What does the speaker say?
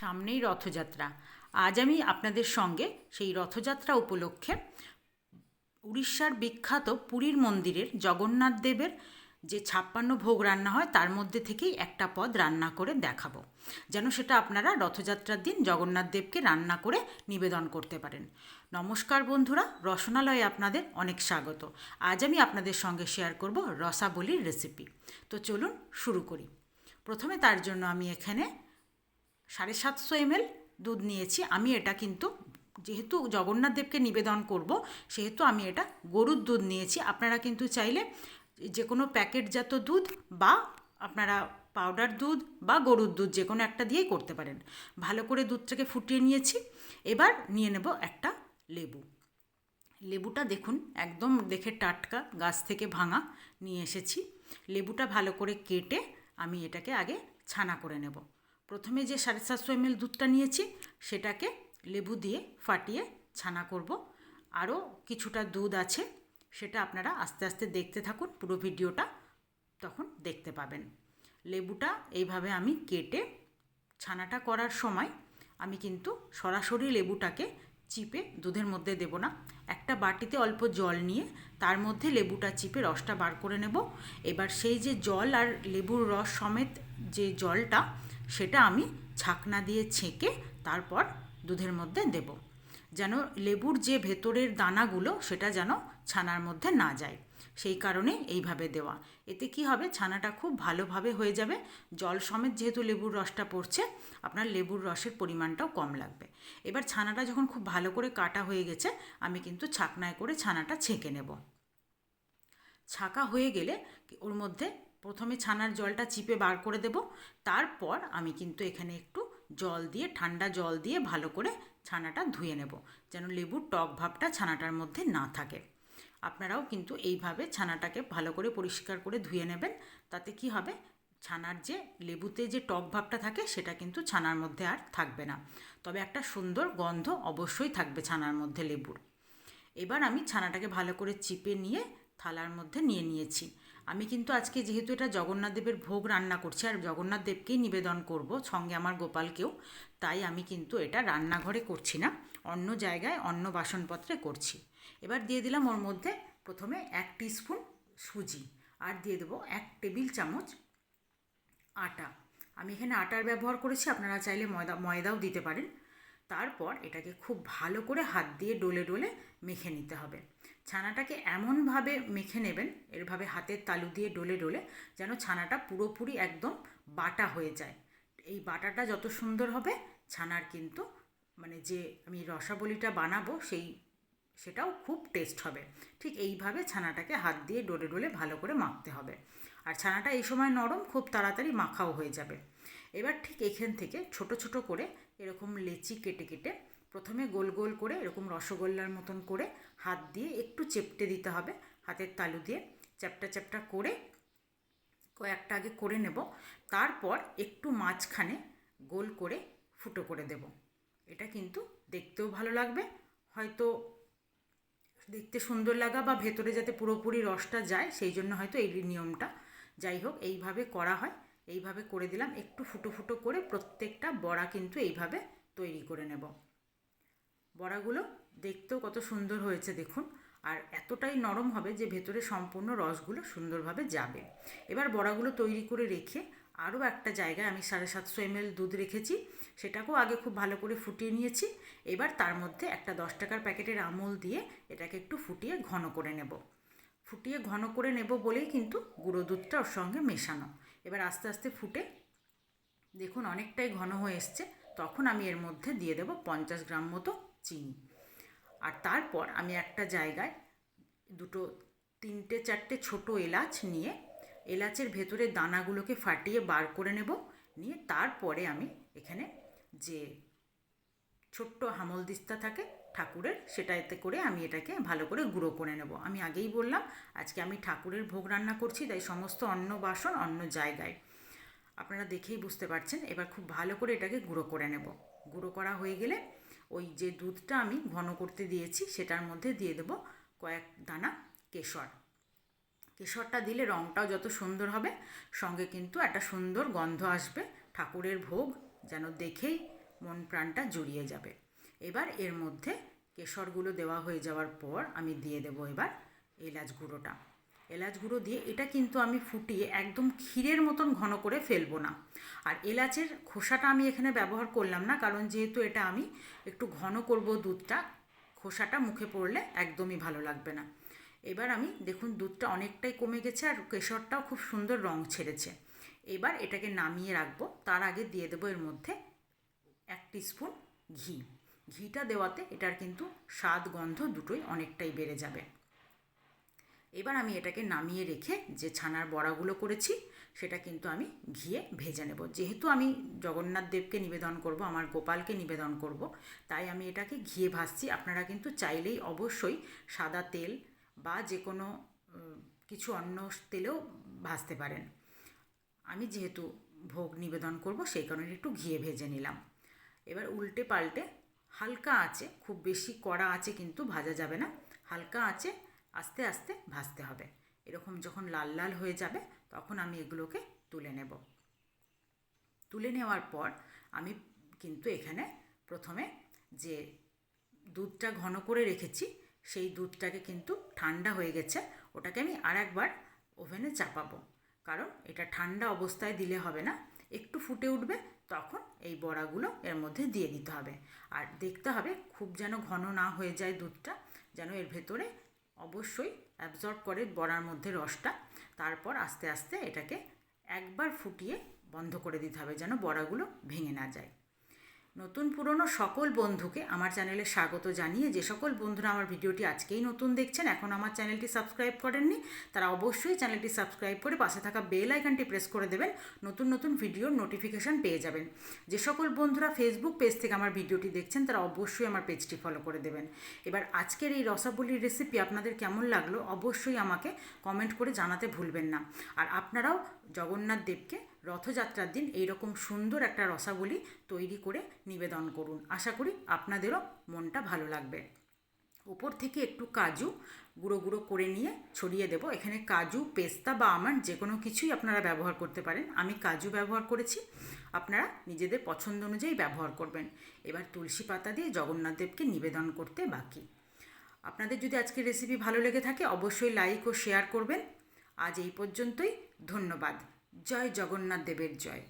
সামনেই রথযাত্রা। আজ আমি আপনাদের সঙ্গে সেই রথযাত্রা উপলক্ষে উড়িষ্যার বিখ্যাত পুরীর মন্দিরের জগন্নাথ দেবের যে ছাপ্পান্ন ভোগ রান্না হয়, তার মধ্যে থেকেই একটা পদ রান্না করে দেখাবো। যেন সেটা আপনারা রথযাত্রার দিন জগন্নাথ দেবকে রান্না করে নিবেদন করতে পারেন। নমস্কার বন্ধুরা, রসনালয়ে আপনাদের অনেক স্বাগত। আজ আমি আপনাদের সঙ্গে শেয়ার করব রসাবলির রেসিপি তো চলুন শুরু করি। প্রথমে তার জন্য আমি এখানে সাড়ে সাতশো এমএল দুধ নিয়েছি। আমি এটা কিন্তু যেহেতু জগন্নাথ দেবকে নিবেদন করব, সেহেতু আমি এটা গরুর দুধ নিয়েছি। আপনারা কিন্তু চাইলে যে কোনো প্যাকেটজাত দুধ বা আপনারা পাউডার দুধ বা গরুর দুধ যে কোনো একটা দিয়েই করতে পারেন। ভালো করে দুধটাকে ফুটিয়ে নিয়েছি। এবার নিয়ে নেব একটা লেবু। লেবুটা দেখুন, একদম দেখে টাটকা, গাছ থেকে ভাঙা নিয়ে এসেছি। লেবুটা ভালো করে কেটে আমি এটাকে আগে ছানা করে নেব। প্রথমে যে সাড়ে সাতশো এমএল দুধটা নিয়েছি, সেটাকে লেবু দিয়ে ফাটিয়ে ছানা করব। আরও কিছুটা দুধ আছে, সেটা আপনারা আস্তে আস্তে দেখতে থাকুন, পুরো ভিডিওটা তখন দেখতে পাবেন। লেবুটা এইভাবে আমি কেটে ছানাটা করার সময় আমি কিন্তু সরাসরি লেবুটাকে চিপে দুধের মধ্যে দেব না। একটা বাটিতে অল্প জল নিয়ে তার মধ্যে লেবুটা চিপে রসটা বার করে নেব। এবার সেই যে জল আর লেবুর রস সমেত যে জলটা, সেটা আমি ছাকনা দিয়ে ছেঁকে তারপর দুধের মধ্যে দেব। যেন লেবুর যে ভেতরের দানাগুলো, সেটা যেন ছানার মধ্যে না যায়। সেই কারণে এইভাবে দেওয়া। এতে কি হবে? ছানাটা খুব ভালোভাবে হয়ে যাবে। জল সমেত যেহেতু লেবুর রসটা পড়ছে, আপনার লেবুর রসের পরিমাণটাও কম লাগবে। এবার ছানাটা যখন খুব ভালো করে কাটা হয়ে গেছে, আমি কিন্তু ছাকনায় করে ছানাটা ছেঁকে নেব। ছাকা হয়ে গেলে ওর মধ্যে প্রথমে ছানার জলটা চিপে বার করে দেব। তারপর আমি কিন্তু এখানে একটু জল দিয়ে, ঠান্ডা জল দিয়ে ভালো করে ছানাটা ধুয়ে নেব, যেন লেবুর টক ভাবটা ছানাটার মধ্যে না থাকে। আপনারাও কিন্তু এইভাবে ছানাটাকে ভালো করে পরিষ্কার করে ধুয়ে নেবেন। তাতে কি হবে? ছানার যে লেবুতে যে টক ভাবটা থাকে, সেটা কিন্তু ছানার মধ্যে আর থাকবে না। তবে একটা সুন্দর গন্ধ অবশ্যই থাকবে ছানার মধ্যে লেবুর। এবার আমি ছানাটাকে ভালো করে চিপে নিয়ে থালার মধ্যে নিয়ে নিয়েছি। আমি কিন্তু আজকে যেহেতু এটা জগন্নাথদেবের ভোগ রান্না করছি, আর জগন্নাথ দেবকেই নিবেদন করব সঙ্গে আমার গোপালকেও, তাই আমি কিন্তু এটা রান্নাঘরে করছি না, অন্য জায়গায় অন্য বাসনপত্রে করছি। এবার দিয়ে দিলাম ওর মধ্যে প্রথমে এক স্পুন সুজি, আর দিয়ে দেবো এক টেবিল চামচ আটা। আমি এখানে আটার ব্যবহার করেছি, আপনারা চাইলে ময়দা, ময়দাও দিতে পারেন। তারপর এটাকে খুব ভালো করে হাত দিয়ে ডলে ডলে মেখে নিতে হবে। ছানাটাকে এমনভাবে মেখে নেবেন, এরভাবে হাতের তালু দিয়ে ডলে ডলে, যেন ছানাটা পুরোপুরি একদম বাটা হয়ে যায়। এই বাটাটা যত সুন্দর হবে, ছানার কিন্তু মানে যে আমি রসাবলিটা বানাবো, সেই সেটাও খুব টেস্ট হবে। ঠিক এইভাবে ছানাটাকে হাত দিয়ে ডলে ডলে ভালো করে মাখতে হবে। আর ছানাটা এই সময় নরম, খুব তাড়াতাড়ি মাখাও হয়ে যাবে। এবার ঠিক এখান থেকে ছোট ছোট করে এরকম লেচি কেটে কেটে প্রথমে গোল গোল করে এরকম রসগোল্লার মতন করে হাত দিয়ে একটু চেপটে দিতে হবে, হাতের তালু দিয়ে চ্যাপটা চ্যাপটা করে কয়েকটা আগে করে নেব, তারপর একটু মাঝখানে গোল করে ফুটো করে দেব। এটা কিন্তু দেখতেও ভালো লাগবে, হয়তো দেখতে সুন্দর লাগা বা ভেতরে যাতে পুরোপুরি রসটা যায়, সেই জন্য হয়তো এই নিয়মটা। যাই হোক, এইভাবে করা হয়, এইভাবে করে দিলাম, একটু ফুটো ফুটো করে প্রত্যেকটা বড়া কিন্তু এইভাবে তৈরি করে নেব। বড়াগুলো দেখতেও কত সুন্দর হয়েছে দেখুন। আর এতটাই নরম হবে যে ভেতরে সম্পূর্ণ রসগুলো সুন্দরভাবে যাবে। এবার বড়াগুলো তৈরি করে রেখে আরও একটা জায়গায় আমি সাড়ে সাতশো এমএল দুধ রেখেছি। সেটাকেও আগে খুব ভালো করে ফুটিয়ে নিয়েছি। এবার তার মধ্যে একটা দশ টাকার প্যাকেটের আমুল দিয়ে এটাকে একটু ফুটিয়ে ঘন করে নেব। ফুটিয়ে ঘন করে নেব বলেই কিন্তু গুঁড়ো দুধটা ওর সঙ্গে মেশানো। এবার আস্তে আস্তে ফুটে দেখুন অনেকটাই ঘন হয়ে এসছে। তখন আমি এর মধ্যে দিয়ে দেব পঞ্চাশ গ্রাম মতো চিনি। আর তারপর আমি একটা জায়গায় দুটো, তিনটে, চারটে ছোট এলাচ নিয়ে এলাচের ভেতরে দানাগুলোকে ফাটিয়ে বার করে নেব। নিয়ে তারপরে আমি এখানে যে ছোট্ট হামল দিস্তা থাকে ঠাকুরের সেটা এতে করে আমি এটাকে ভালো করে গুঁড়ো করে নেব। আমি আগেই বললাম, আজকে আমি ঠাকুরের ভোগ রান্না করছি, তাই সমস্ত অন্ন বাসন অন্য জায়গায়। আপনারা দেখেই বুঝতে পারছেন, এবার খুব ভালো করে এটাকে গুঁড়ো করে নেব। গুঁড়ো করা হয়ে গেলে ওই যে দুধটা আমি ঘন করতে দিয়েছি, সেটার মধ্যে দিয়ে দেব কয়েক দানা কেশর। কেশরটা দিলে রঙটাও যত সুন্দর হবে, সঙ্গে কিন্তু একটা সুন্দর গন্ধ আসবে, ঠাকুরের ভোগ যেন দেখেই মন প্রাণটা জুড়িয়ে যাবে। এবার এর মধ্যে কেশরগুলো দেওয়া হয়ে যাওয়ার পর আমি দিয়ে দেবো এবার এলাচ গুঁড়োটা। এলাচ গুঁড়ো দিয়ে এটা কিন্তু আমি ফুটিয়ে একদম ক্ষীরের মতন ঘন করে ফেলব না। আর এলাচের খোসাটা আমি এখানে ব্যবহার করলাম না, কারণ যেহেতু এটা আমি একটু ঘন করব দুধটা, খোসাটা মুখে পড়লে একদমই ভালো লাগবে না। এবার আমি দেখুন দুধটা অনেকটাই কমে গেছে আর কেশরটাও খুব সুন্দর রং ছেড়েছে। এবার এটাকে নামিয়ে রাখব, তার আগে দিয়ে দেবো এর মধ্যে এক স্পুন ঘি। ঘিটা দেওয়াতে এটার কিন্তু স্বাদ গন্ধ দুটোই অনেকটাই বেড়ে যাবে। এবার আমি এটাকে নামিয়ে রেখে যে ছানার বড়াগুলো করেছি, সেটা কিন্তু আমি ঘিয়ে ভেজে নেব। যেহেতু আমি জগন্নাথ দেবকে নিবেদন করব, আমার গোপালকে নিবেদন করব, তাই আমি এটাকে ঘিয়ে ভাজছি। আপনারা কিন্তু চাইলেই অবশ্যই সাদা তেল বা যে কোনো কিছু অন্য তেলেও ভাজতে পারেন। আমি যেহেতু ভোগ নিবেদন করব, সেই কারণে একটু ঘিয়ে ভেজে নিলাম। এবার উল্টে পাল্টে হালকা আছে খুব বেশি কড়া আছে কিন্তু ভাজা যাবে না, হালকা আছে আস্তে আস্তে ভাজতে হবে। এরকম যখন লাল লাল হয়ে যাবে, তখন আমি এগুলোকে তুলে নেব। তুলে নেওয়ার পর আমি কিন্তু এখানে প্রথমে যে দুধটা ঘন করে রেখেছি, সেই দুধটাকে কিন্তু ঠান্ডা হয়ে গেছে, ওটাকে আমি আর একবার ওভেনে চাপাবো। কারণ এটা ঠান্ডা অবস্থায় দিলে হবে না, একটু ফুটে উঠবে, তখন এই বড়াগুলো এর মধ্যে দিয়ে দিতে হবে। আর দেখতে হবে খুব যেন ঘন না হয়ে যায় দুধটা, যেন এর ভেতরে অবশ্যই অ্যাবজর্ব করে বড়ার মধ্যে রসটা। তারপর আস্তে আস্তে এটাকে একবার ফুটিয়ে বন্ধ করে দিতে হবে যেন বড়াগুলো ভেঙে না যায়। নতুন পুরনো সকল বন্ধুকে আমার চ্যানেলে স্বাগত জানিয়ে যে সকল বন্ধুরা আমার ভিডিওটি আজকেই নতুন দেখছেন, এখন আমার চ্যানেলটি সাবস্ক্রাইব করেননি, তারা অবশ্যই চ্যানেলটি সাবস্ক্রাইব করে পাশে থাকা বেল আইকনটি প্রেস করে দেবেন, নতুন নতুন ভিডিওর নোটিফিকেশান পেয়ে যাবেন। যে সকল বন্ধুরা ফেসবুক পেজ থেকে আমার ভিডিওটি দেখছেন, তারা অবশ্যই আমার পেজটি ফলো করে দেবেন। এবার আজকের এই রসাবলির রেসিপি আপনাদের কেমন লাগল, অবশ্যই আমাকে কমেন্ট করে জানাতে ভুলবেন না। আর আপনারাও জগন্নাথ দেবকে রথযাত্রার দিন এইরকম সুন্দর একটা রসাবলি তৈরি করে নিবেদন করুন। আশা করি আপনাদেরও মনটা ভালো লাগবে। ওপর থেকে একটু কাজু গুঁড়ো গুঁড়ো করে নিয়ে ছড়িয়ে দেব। এখানে কাজু, পেস্তা বা আমন্ড যে কোনো কিছুই আপনারা ব্যবহার করতে পারেন। আমি কাজু ব্যবহার করেছি। আপনারা নিজেদের পছন্দ অনুযায়ী ব্যবহার করবেন। এবার তুলসী পাতা দিয়ে জগন্নাথ দেবকে নিবেদন করতে বাকি। আপনাদের যদি আজকের রেসিপি ভালো লেগে থাকে, অবশ্যই লাইক ও শেয়ার করবেন। আজ এই পর্যন্তই। ধন্যবাদ। জয় জগন্নাথ দেবের জয়।